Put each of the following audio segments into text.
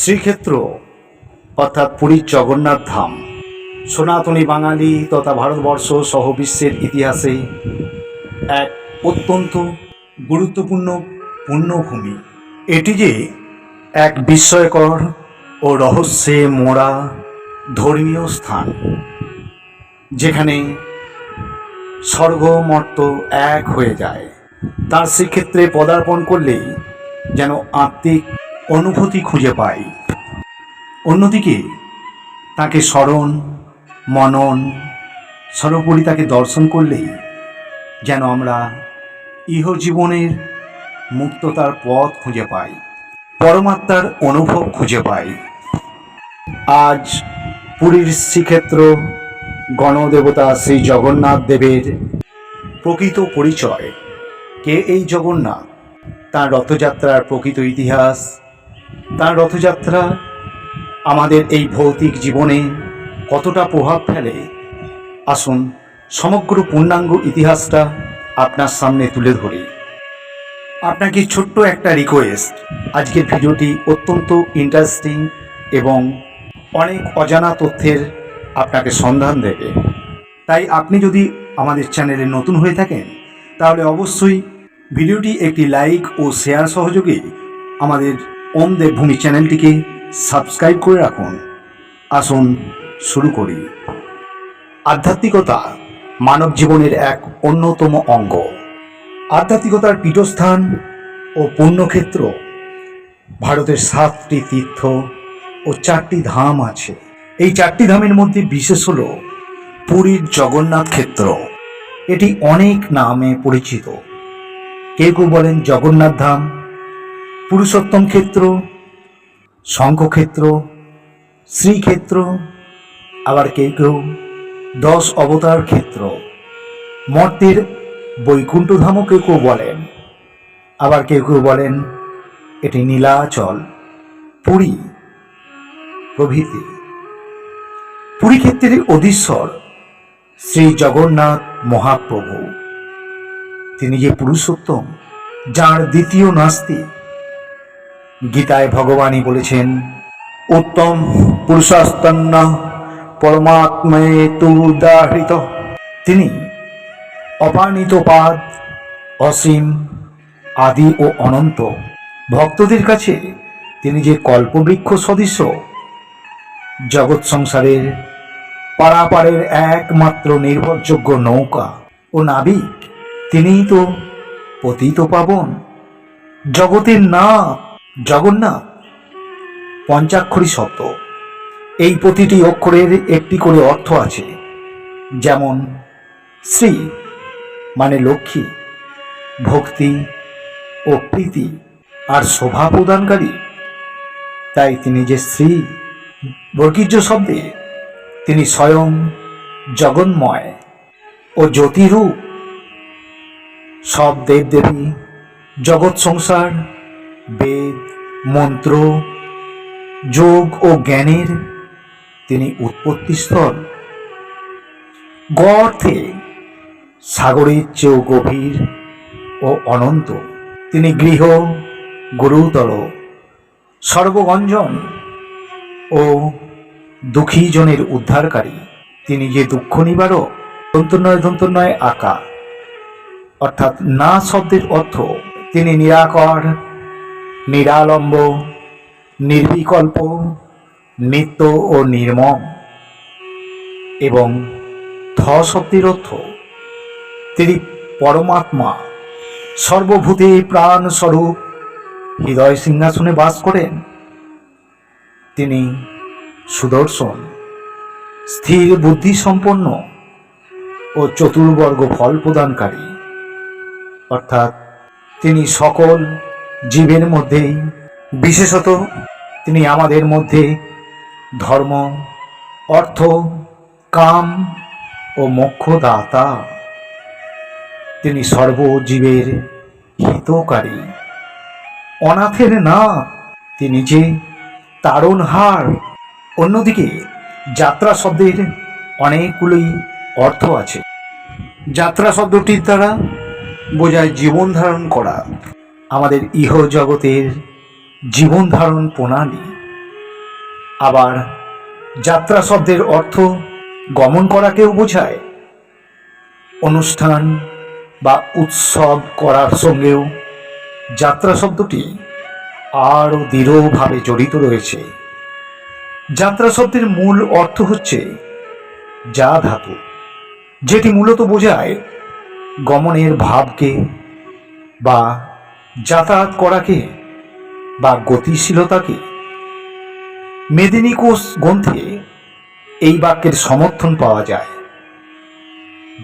শ্রীক্ষেত্র, অর্থাৎ পুরীর জগন্নাথ ধাম। সনাতনী বাঙালি তথা ভারতবর্ষ সহ বিশ্বের ইতিহাসে এক অত্যন্ত গুরুত্বপূর্ণ পুণ্যভূমি। এটি যে এক বিস্ময়কর ও রহস্যে মোড়া ধর্মীয় স্থান, যেখানে স্বর্গমর্ত এক হয়ে যায়। তার সেক্ষেত্রে পদার্পণ করলেই যেন আত্মিক অনুভূতি খুঁজে পাই। অন্যদিকে, তাকে স্মরণ, মনন, সর্বোপরি তাকে দর্শন করলেই যেন আমরা ইহজীবনের মুক্ততার পথ খুঁজে পাই, পরমাত্মার অনুভব খুঁজে পাই। আজ পুরীর শ্রীক্ষেত্র গণদেবতা শ্রী জগন্নাথ দেবের প্রকৃত পরিচয়। কে এই জগন্নাথ? তার রথযাত্রার প্রকৃত ইতিহাস তার রথযাত্রা আমাদের এই ভৌতিক জীবনে কতটা প্রভাব ফেলে? আসুন সমগ্র পূর্ণাঙ্গ ইতিহাসটা আপনার সামনে তুলে ধরি। আপনাকে ছোট্ট একটা রিকোয়েস্ট আজকের ভিডিওটি অত্যন্ত ইন্টারেস্টিং এবং অনেক অজানা তথ্যের আপনাকে সন্ধান দেবে। তাই আপনি যদি আমাদের চ্যানেলে নতুন হয়ে থাকেন, তাহলে অবশ্যই ভিডিওটি একটি লাইক ও শেয়ার সহযোগে আমাদের ওম দেবভূমি চ্যানেলটিকে সাবস্ক্রাইব করে রাখুন। আসুন, শুরু করি। আধ্যাত্মিকতা মানব জীবনের এক অন্যতম অঙ্গ। আধ্যাত্মিকতার পীঠস্থান ও পুণ্যক্ষেত্র ভারতের সাতটি তীর্থ ও চারটি ধাম আছে। এই চারটি ধামের মধ্যে বিশেষ হল পুরীর জগন্নাথ ক্ষেত্র। এটি অনেক নামে পরিচিত। কেউ কেউ বলেন জগন্নাথ ধাম পুরুষোত্তম ক্ষেত্র, শঙ্খক্ষেত্র, শ্রীক্ষেত্র, আবার কেউ কেউ দশ অবতার ক্ষেত্র। মর্তের বৈকুণ্ঠধামও কেউ কেউ বলেন। আবার কেউ কেউ বলেন, এটি নীলাচল, পুরী প্রভৃতি। পুরী ক্ষেত্রের অধীশ্বর শ্রী জগন্নাথ মহাপ্রভু। তিনি যে পুরুষোত্তম, যার দ্বিতীয় নাস্তি গীতায় ভগবানই বলেছেন, উত্তম পুরুষাস্তন্ন পরমাত্ময়ে তুদাহৃত। তিনি অপানিত পাদ অসীম, আদি ও অনন্ত ভক্তদের কাছে তিনি যে কল্পবৃক্ষ সদৃশ, জগৎ সংসারের পারাপারের একমাত্র নির্ভরযোগ্য নৌকা ও নাবিক, তিনিই তো পতিত পাবন জগতের না জগন্নাথ, পঞ্চাক্ষরী শব্দ। এই প্রতিটি অক্ষরের একটি করে অর্থ আছে, যেমন শ্রী মানে লক্ষ্মী, ভক্তি ও প্রীতি আর শোভা প্রদানকারী। তাই তিনি যে শ্রী বর্গীর্য শব্দে তিনি স্বয়ং জগন্ময় ও জ্যোতিরূপ। সব দেবদেবী জগৎ সংসার বেদ, মন্ত্র, যোগ ও জ্ঞানের তিনি উৎপত্তিস্থল গ অর্থে সাগরের চেয়েও গভীর ও অনন্ত। তিনি গৃহ, গুরুতর সর্বগঞ্জন ও দুঃখীজনের উদ্ধারকারী। তিনি যে দুঃখ নিবারক দন্তনয় দন্তনয় আকা অর্থাৎ না শব্দের অর্থ তিনি নিরাকর নিরালম্ব, নির্বিকল্প, নিত্য ও নির্মম এবং থ শব্দের অর্থ তিনি পরমাত্মা, সর্বভূতে প্রাণ স্বরূপ হৃদয় সিংহাসনে বাস করেন। তিনি সুদর্শন, স্থির বুদ্ধি সম্পন্ন ও চতুর্বর্গ ফল প্রদানকারী। অর্থাৎ তিনি সকল জীবের মধ্যেই, বিশেষত তিনি আমাদের মধ্যে ধর্ম, অর্থ, কাম ও মোক্ষদাতা। তিনি সর্বজীবের হিতকারী। অনাথের না, তিনি যে তারণহার অন্যদিকে, যাত্রা শব্দের অনেকগুলোই অর্থ আছে। যাত্রা শব্দটির দ্বারা বোঝায় জীবন ধারণ করা। আমাদের ইহ জগতের জীবন ধারণ প্রণালী। আবার যাত্রা শব্দের অর্থ গমন করাকেও বোঝায়। অনুষ্ঠান বা উৎসব করার সঙ্গেও যাত্রা শব্দটি আরও দৃঢ়ভাবে জড়িত রয়েছে। যাত্রা শব্দের মূল অর্থ হচ্ছে যা ধাতু, যেটি মূলত বোঝায় গমনের ভাবকে বা যাতায়াত করাকে বা গতিশীলতাকে মেদিনী কোষ গ্রন্থে এই বাক্যের সমর্থন পাওয়া যায়।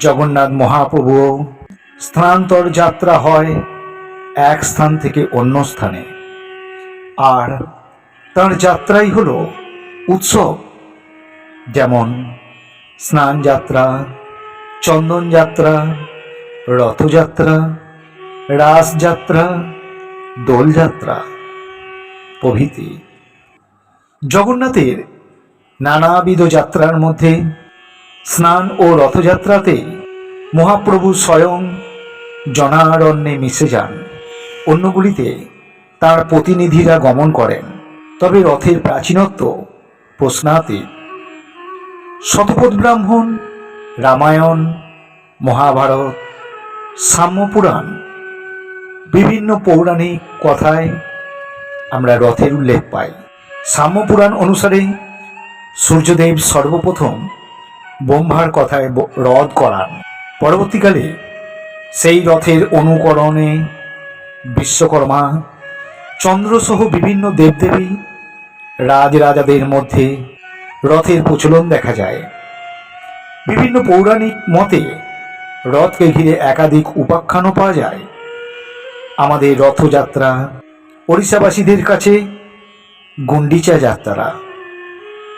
জগন্নাথ মহাপ্রভু স্থানান্তর যাত্রা হয় এক স্থান থেকে অন্য স্থানে। আর তার যাত্রাই হলো উৎসব। যেমন স্নান যাত্রা, চন্দন যাত্রা, রথযাত্রা রাসযাত্রা, দোলযাত্রা প্রভৃতি। জগন্নাথের নানাবিধ যাত্রার মধ্যে স্নান ও রথযাত্রাতে মহাপ্রভু স্বয়ং জনারণ্যে মিশে যান। অন্যগুলিতে তার প্রতিনিধিরা গমন করেন। তবে রথের প্রাচীনত্ব প্রশ্নাতীত। শতপথ ব্রাহ্মণ, রামায়ণ, মহাভারত, সাম্যপুরাণ বিভিন্ন পৌরাণিক কথায় আমরা রথের উল্লেখ পাই। সাম্যপুরাণ অনুসারে সূর্যদেব সর্বপ্রথম ব্রহ্মার কথায় রথ করান। পরবর্তীকালে সেই রথের অনুকরণে বিশ্বকর্মা চন্দ্রসহ বিভিন্ন দেবদেবী রাজরাজাদের মধ্যে রথের প্রচলন দেখা যায়। বিভিন্ন পৌরাণিক মতে রথকে ঘিরে একাধিক উপাখ্যানও পাওয়া যায়। আমাদের রথযাত্রা, ওড়িশাবাসীদের কাছে গুন্ডিচা যাত্রা।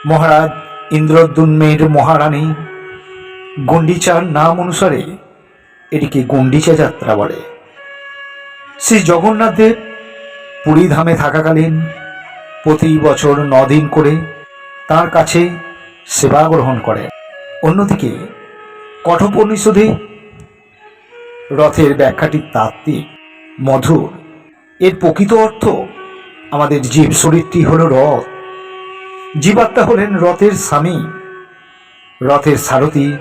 মহারাজ ইন্দ্রদ্যুম্নের মহারানী গুন্ডিচার নাম অনুসারে এটিকে গুন্ডিচা যাত্রা বলে। শ্রী জগন্নাথ দেব পুরী ধামে থাকাকালীন প্রতি বছর দিন করে তার কাছে সেবা গ্রহণ করেন। অন্যদিকে কঠোপনিষদে রথের ব্যাখ্যাটি তাত্ত্বিক। মধুর। এর প্রকৃত অর্থ আমাদের জীব শরীরটি হল রথ। জীবাত্মা হলেন রথের স্বামী। রথের সারথি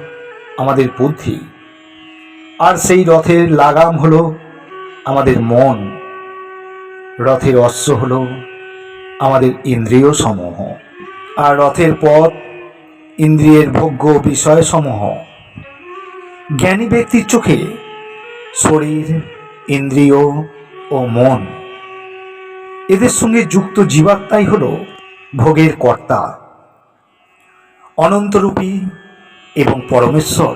আমাদের বুদ্ধি। আর সেই রথের লাগাম হল আমাদের মন। রথের অশ্ব হল আমাদের ইন্দ্রিয় সমূহ আর রথের পথ ইন্দ্রিয়ের ভোগ্য বিষয় সমূহ জ্ঞানী ব্যক্তির চোখে শরীর ইন্দ্রিয় ও মন। এদের সঙ্গে যুক্ত জীবাত্মাই হল ভোগের কর্তা, অনন্তরূপী এবং পরমেশ্বর।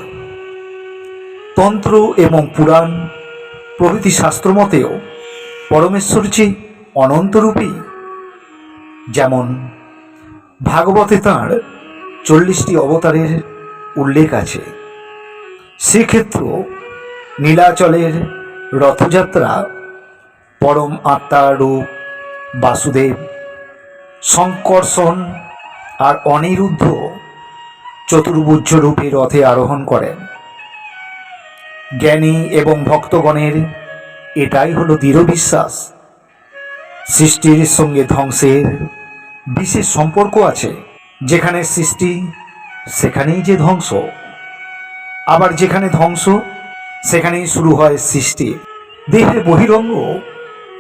তন্ত্র এবং পুরাণ, প্রভৃতি শাস্ত্রমতেও পরমেশ্বর যে অনন্তরূপী, যেমন ভাগবতে তাঁর চল্লিশটি অবতারের উল্লেখ আছে সেক্ষেত্র নীলাচলের রথযাত্রা পরম আত্মার রূপ বাসুদেব। শঙ্কর্ষণ আর অনিরুদ্ধ চতুর্ভুজ রূপে রথে আরোহণ করেন। জ্ঞানী এবং ভক্তগণের এটাই হলো দৃঢ় বিশ্বাস। সৃষ্টির সঙ্গে ধ্বংসের বিশেষ সম্পর্ক আছে। যেখানে সৃষ্টি, সেখানেই যে ধ্বংস। আবার যেখানে ধ্বংস সেখানেই শুরু হয় সৃষ্টি। দেহের বহিরঙ্গ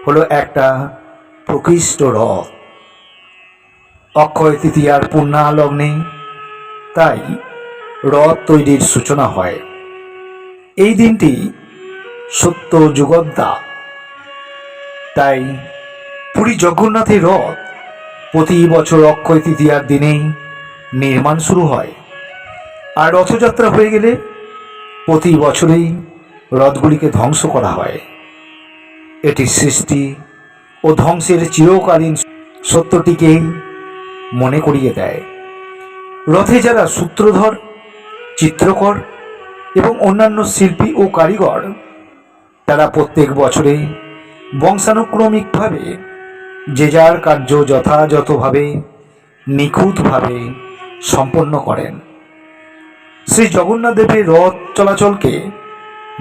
হলো একটা প্রকৃষ্ট রথ। অক্ষয় তৃতীয়ার পূর্ণা লগ্নে তাই রথ তৈরির সূচনা হয়। এই দিনটি সত্য যুগদ্দা। তাই পুরী জগন্নাথের রথ প্রতি বছর অক্ষয় তৃতীয়ার দিনেই নির্মাণ শুরু হয়। আর রথযাত্রা হয়ে গেলে প্রতি বছরেই রথগুলিকে ধ্বংস করা হয়। এটি সৃষ্টি ও ধ্বংসের চিরকালীন সত্যটিকেই মনে করিয়ে দেয়। রথে যারা সূত্রধর, চিত্রকর এবং অন্যান্য শিল্পী ও কারিগর, তারা প্রত্যেক বছরে বংশানুক্রমিকভাবে যে যার কার্য যথাযথভাবে নিখুঁতভাবে সম্পন্ন করেন। শ্রী জগন্নাথ দেবের রথ চলাচলকে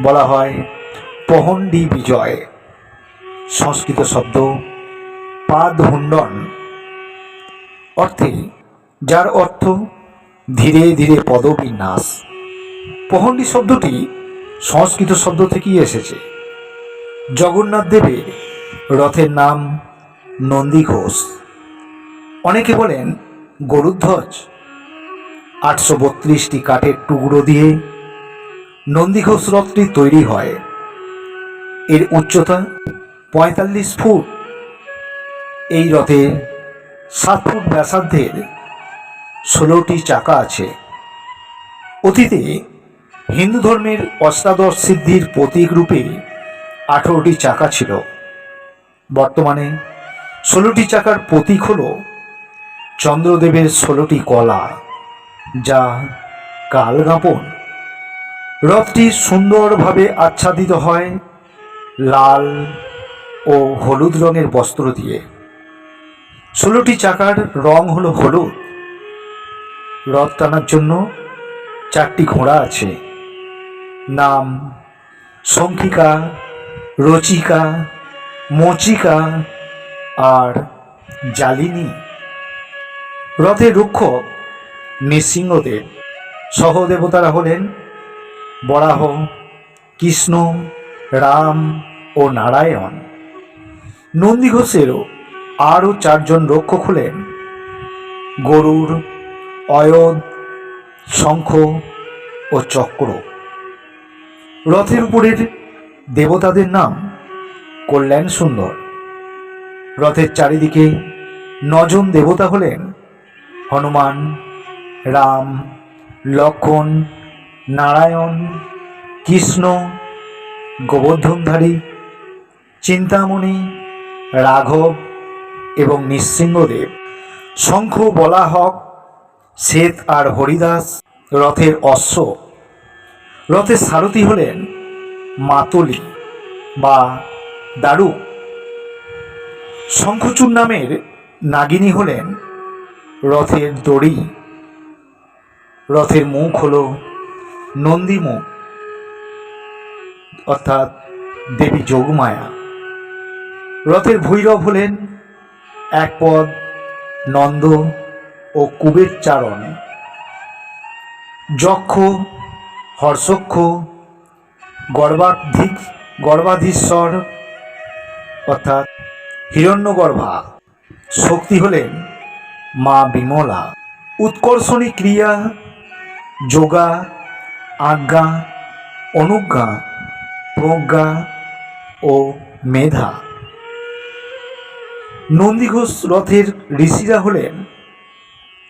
বলা হয় পহণ্ডি বিজয়। সংস্কৃত শব্দ পাদ হুণ্ডন অর্থে যার অর্থ ধীরে ধীরে পদবিন্যাস। পহণ্ডি শব্দটি সংস্কৃত শব্দ থেকেই এসেছে। জগন্নাথ দেবের রথের নাম নন্দী ঘোষ। অনেকে বলেন গরুধ্বজ আটশো বত্রিশটি কাঠের টুকরো দিয়ে নন্দীঘোষ রথটি তৈরি হয়। এর উচ্চতা পঁয়তাল্লিশ ফুট। এই রথে সাত ফুট ব্যাসার্ধের ষোলোটি চাকা আছে। অতীতে হিন্দু ধর্মের অষ্টাদশ সিদ্ধির প্রতীক রূপে আঠেরোটি চাকা ছিল। বর্তমানে ষোলোটি চাকার প্রতীক হল চন্দ্রদেবের ষোলোটি কলা, যা কালগাপন। রথটি সুন্দরভাবে আচ্ছাদিত হয় লাল ও হলুদ রঙের বস্ত্র দিয়ে। ষোলোটি চাকার রং হলো হলুদ। রথ টানার জন্য চারটি ঘোড়া আছে। নাম শঙ্কিকা রচিকা, মচিকা আর জালিনী। রথের রক্ষক নৃসিংহদেব। সহদেবতারা হলেন বরাহ, কৃষ্ণ, রাম ও নারায়ণ। নন্দীঘোষেরও আরও চারজন রক্ষক হলেন। গরুর অয়দ শঙ্খ ও চক্র। রথের উপরের দেবতাদের নাম কল্যাণ সুন্দর। রথের চারিদিকে নজন দেবতা হলেন হনুমান, রাম, লক্ষণ নারায়ণ, কৃষ্ণ, গোবর্ধনধারী, চিন্তামণি, রাঘব এবং নৃসিংহদেব। শঙ্খ বলা হক শ্বেত আর হরিদাস রথের অশ্ব। রথের সারথি হলেন মাতলি বা দারু। শঙ্খচূড় নামের নাগিনী হলেন রথের দড়ি। রথের মুখ হল নন্দী মুখ অর্থাৎ দেবী যোগমায়া। রথের ভৈরব হলেন এক পদ নন্দ ও কুবের চারণ। যক্ষ, হর্ষক্ষ, গর্বাধিক, গর্বাধীশ্বর, অর্থাৎ হিরণ্যগর্ভা। শক্তি হলেন মা বিমলা। উৎকর্ষণী ক্রিয়া, যোগা আজ্ঞা, অনুজ্ঞা, প্রজ্ঞা ও মেধা। নন্দীঘোষ রথের ঋষিরা হলেন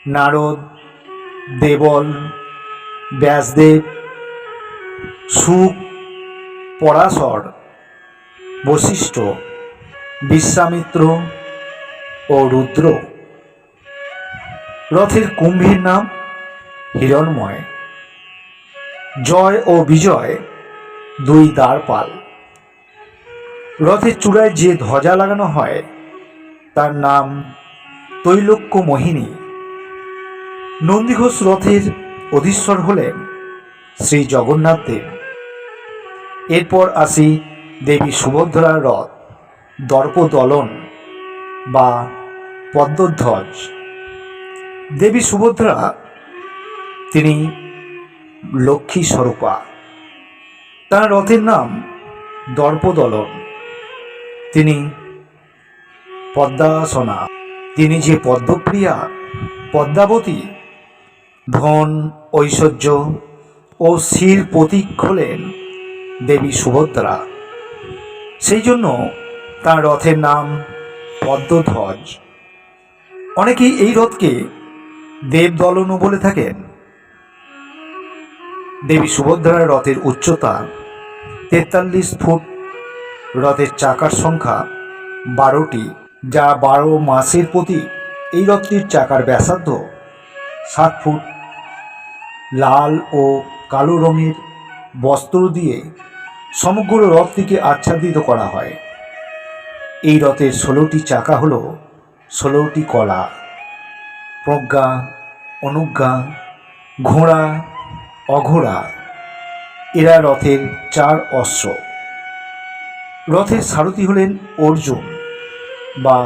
নারদ, দেবল, ব্যাসদেব, সুখ, পরাশর, বশিষ্ঠ, বিশ্বামিত্র ও রুদ্র। রথের কুম্ভীর নাম হিরণময়। জয় ও বিজয়, দুই দ্বারপাল রথের চূড়ায় যে ধ্বজা লাগানো হয়, তার নাম তৈলক্য মোহিনী। নন্দীঘোষ রথের অধীশ্বর হলেন শ্রী জগন্নাথ দেব। এরপর আসি দেবী সুভদ্রার রথ, দর্পদলন বা পদ্মধ্বজ। দেবী সুভদ্রা, তিনি লক্ষ্মী স্বরূপা। তার রথের নাম দর্পদলন। তিনি পদ্মাসনা। তিনি যে পদ্মপ্রিয়া পদ্মাবতী, ধন, ঐশ্বর্য ও শির প্রতীক হলেন দেবী সুভদ্রা। সেই জন্য তার রথের নাম পদ্মধ্বজ। অনেকেই এই রথকে দেবদলনও বলে থাকেন। দেবী সুভদ্রার রথের উচ্চতা তেতাল্লিশ ফুট। রথের চাকার সংখ্যা বারোটি, যা বারো মাসের প্রতি এই রথটির চাকার ব্যাসার্ধ সাত ফুট। লাল ও কালো রঙের বস্ত্র দিয়ে সমগ্র রথটিকে আচ্ছাদিত করা হয়। এই রথের ষোলোটি চাকা হল ষোলোটি কলা। প্রজ্ঞা, অনুজ্ঞা, ঘোড়া অঘোড়া এরা রথের চার অশ্ব রথের সারথি হলেন অর্জুন বা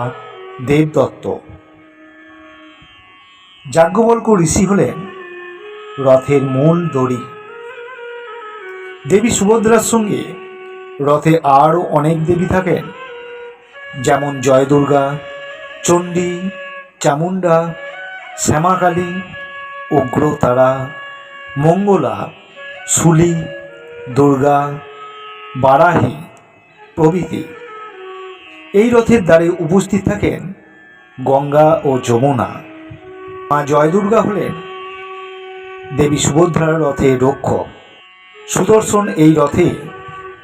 দেবদত্ত। যাজ্ঞবল্ক ঋষি হলেন রথের মূল দড়ি। দেবী সুভদ্রার সঙ্গে রথে আরও অনেক দেবী থাকেন, যেমন জয়দুর্গা, চণ্ডী, চামুণ্ডা, শ্যামাকালী উগ্রতারা মঙ্গলা শুলি দুর্গা, বারাহি প্রভৃতি। এই রথের দ্বারে উপস্থিত থাকেন গঙ্গা ও যমুনা। মা জয় দুর্গা হলেন দেবী সুভদ্রার রথে রক্ষক। সুদর্শন এই রথে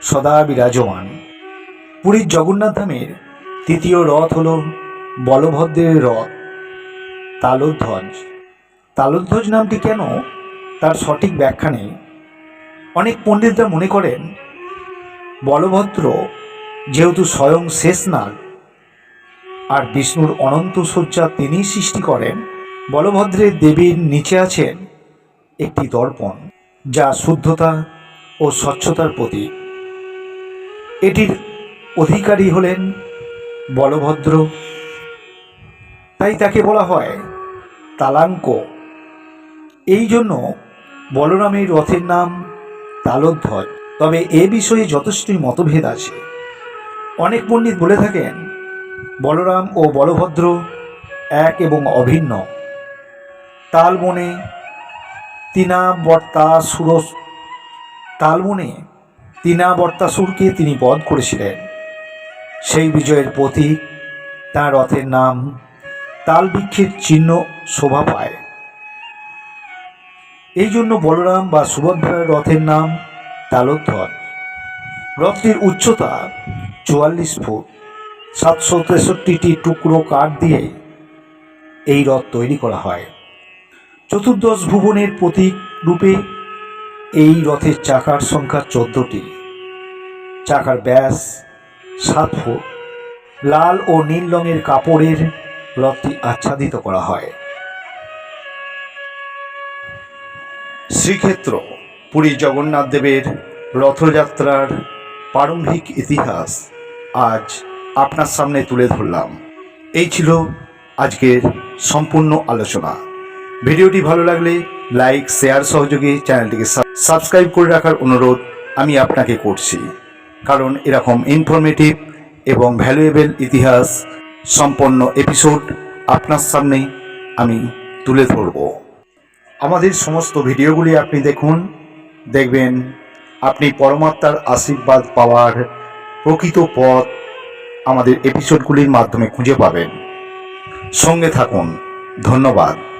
সদা বিরাজমান। পুরীর জগন্নাথ ধামের তৃতীয় রথ হল বলভদ্রের রথ, তালোধ্বজ। তালোধ্বজ নামটি কেন তার সঠিক ব্যাখ্যা নেই। অনেক পণ্ডিতরা মনে করেন, বলভদ্র যেহেতু স্বয়ং শেষনাগ, আর বিষ্ণুর অনন্ত শয্যা তিনিই সৃষ্টি করেন, বলভদ্রের দেবীর নিচে আছেন একটি দর্পণ, যা শুদ্ধতা ও স্বচ্ছতার প্রতীক। এটির অধিকারী হলেন বলভদ্র। তাই তাকে বলা হয় তালাঙ্ক। এই জন্য বলরামের রথের নাম তালোধ্বজ। তবে এ বিষয়ে যথেষ্টই মতভেদ আছে। অনেক পণ্ডিত বলে থাকেন, বলরাম ও বলভদ্র এক এবং অভিন্ন। তালবনে তিনা বর্তা সুর তালবনে তিনা বর্তাসুরকে তিনি বধ করেছিলেন। সেই বিজয়ের প্রতীক তাঁর রথের নাম তালবৃক্ষের চিহ্ন শোভা পায়। এই জন্য বলরাম বা সুভদ্রার রথের নাম তালোধ্বজ রথটির উচ্চতা চুয়াল্লিশ ফুট। সাতশো তেষট্টিটি টুকরো কাঠ দিয়ে এই রথ তৈরি করা হয়। চতুর্দশ ভুবনের প্রতীক রূপে এই রথের চাকার সংখ্যা চোদ্দটি। চাকার ব্যাস সাত ফুট। লাল ও নীল রঙের কাপড়ের রথটি আচ্ছাদিত করা হয়। শ্রীক্ষেত্র, পুরী জগন্নাথ দেবের রথযাত্রার প্রারম্ভিক ইতিহাস আজ আপনার সামনে তুলে ধরলাম। এই ছিল আজকের সম্পূর্ণ আলোচনা। ভিডিওটি ভালো লাগলে লাইক, শেয়ার সহযোগে চ্যানেলটিকে সাবস্ক্রাইব করে রাখার অনুরোধ আমি আপনাকে করছি। কারণ এরকম ইনফরমেটিভ এবং ভ্যালুয়েবল ইতিহাস সম্পন্ন এপিসোড আপনার সামনে আমি তুলে ধরব। আমাদের সমস্ত ভিডিওগুলি আপনি দেখুন, দেখবেন। আপনি পরমাত্মার আশীর্বাদ পাওয়ার প্রকৃত পথ আমাদের এপিসোডগুলির মাধ্যমে খুঁজে পাবেন। সঙ্গে থাকুন। ধন্যবাদ।